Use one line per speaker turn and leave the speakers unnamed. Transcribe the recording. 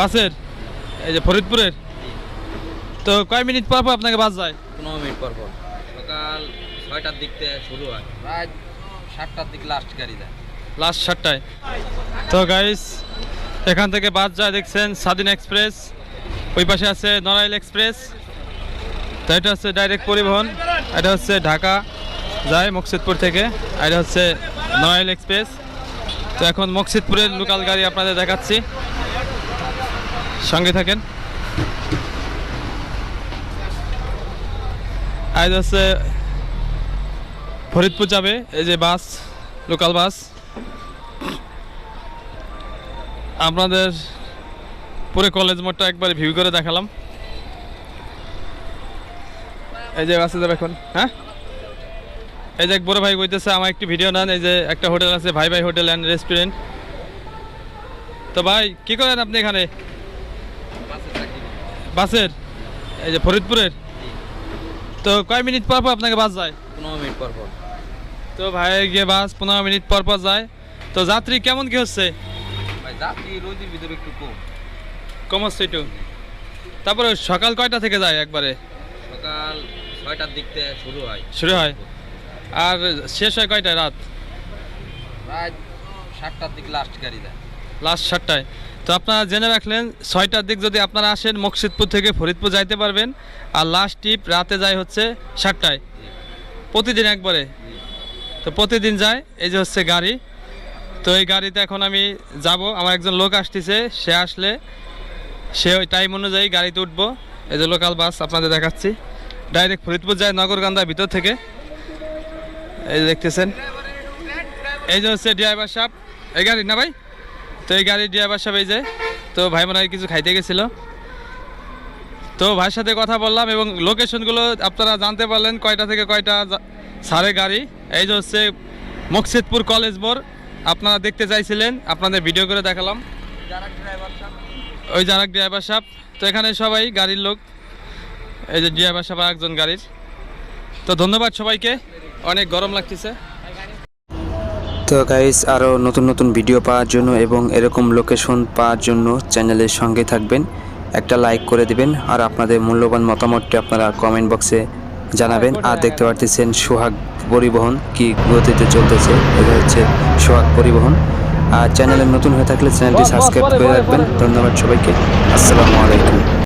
বাসের? এই যে ফরিদপুরের? তো কয় মিনিট পর পর আপনাকে বাস যায়?
পনেরো মিনিট পর পর। সকাল ছয়টার দিক থেকে শুরু হয়। প্রায় সাতটার দিক লাস্ট গাড়ি যায়
লাস্ট সাতটায়। তো গাইস এখান থেকে বাস যায় দেখছেন স্বাধীন এক্সপ্রেস। ওই পাশে আছে নড়াইল এক্সপ্রেস। তো এটা হচ্ছে ডাইরেক্ট পরিবহন। এটা হচ্ছে ঢাকা যায় মকসিদপুর থেকে। আর এটা হচ্ছে নড়াইল এক্সপ্রেস। তো এখন মকসিদপুরের লোকাল গাড়ি আপনাদের দেখাচ্ছি। সঙ্গে থাকেন। আজ হচ্ছে ফরিদপুর যাবে, এই যে বাস লোকাল বাস। আপনাদের পুরো কলেজ মোড়টা একবার ভিউ করে দেখালাম। এই যে বাসে যাবে এখন হ্যাঁ? এই যে এক বড় ভাই কইতেছে আমার একটি ভিডিও নেন, এই যে একটা হোটেল আছে, ভাই ভাই হোটেল অ্যান্ড রেস্টুরেন্ট তো ভাই, কি করেন আপনি এখানে। বাসের? এই যে ফরিদপুরের? তো কয় মিনিট পর পর আপনাকে বাস যায়?
পনেরো মিনিট পর পর।
তো ভাই গিয়ে বাস পনেরো মিনিট পর পর যায়। তো যাত্রী কেমন কি হচ্ছে?
ভাই যাত্রী রোজের ভিতরে একটু কম।
কম হচ্ছে একটু? তারপরে সকাল কয়টা থেকে যায় একবারে?
সকাল ছয়টার দিক থেকে শুরু হয়।
শুরু হয়? আর শেষ হয় কয়টায় রাত?
প্রায় সাতটার দিক লাস্ট গাড়ি যায়।
লাস্ট সাতটায়। তো আপনারা জেনে রাখলেন, ছয়টার দিক যদি আপনারা আসেন, মকসিদপুর থেকে ফরিদপুর যাইতে পারবেন। আর লাস্ট ট্রিপ রাতে যায় হচ্ছে সাতটায়। প্রতিদিন একবারে। তো প্রতিদিন যায়, এই যে হচ্ছে গাড়ি। তো এই গাড়িতে এখন আমি যাব, আমার একজন লোক আসতেছে, সে আসলে, সে ওই টাইম অনুযায়ী গাড়িতে উঠবো। এই যে লোকাল বাস আপনাদের দেখাচ্ছি। ডাইরেক্ট ফরিদপুর যায়, নগরকান্দার ভিতর থেকে। এই যে দেখতেছেন। এই যে হচ্ছে ড্রাইভার সাহেব। এই গাড়ি না ভাই? তো এই গাড়ির ড্রাইভার সাহেব এই যে, তো ভাই মনে কিছু খাইতে গেছিল। তো ভাইয়ের সাথে কথা বললাম এবং লোকেশনগুলো আপনারা জানতে পারলেন, কয়টা থেকে কয়টা সারে গাড়ি। এই যে হচ্ছে মকসিদপুর কলেজ মোড়, আপনারা দেখতে চাইছিলেন, আপনাদের ভিডিও করে দেখালাম। ওই যারা ড্রাইভার সাহেব, তো এখানে সবাই গাড়ির লোক। এই যে ড্রাইভার সাহেব একজন গাড়ির। তো ধন্যবাদ সবাইকে, অনেক গরম লাগতেছে।
তো গাইস আরও নতুন নতুন ভিডিও পাওয়ার জন্য এবং এরকম লোকেশন পাওয়ার জন্য চ্যানেলের সঙ্গে থাকবেন। একটা লাইক করে দিবেন আর আপনাদের মূল্যবান মতামতটি আপনারা কমেন্ট বক্সে জানাবেন। আর দেখতে পারতেছেন সোহাগ পরিবহন কি গতিতে চলতেছে। এটা হচ্ছে সোহাগ পরিবহন। আর চ্যানেলে নতুন হয়ে থাকলে চ্যানেলটি সাবস্ক্রাইব করে রাখবেন। ধন্যবাদ সবাইকে। আসসালামু আলাইকুম।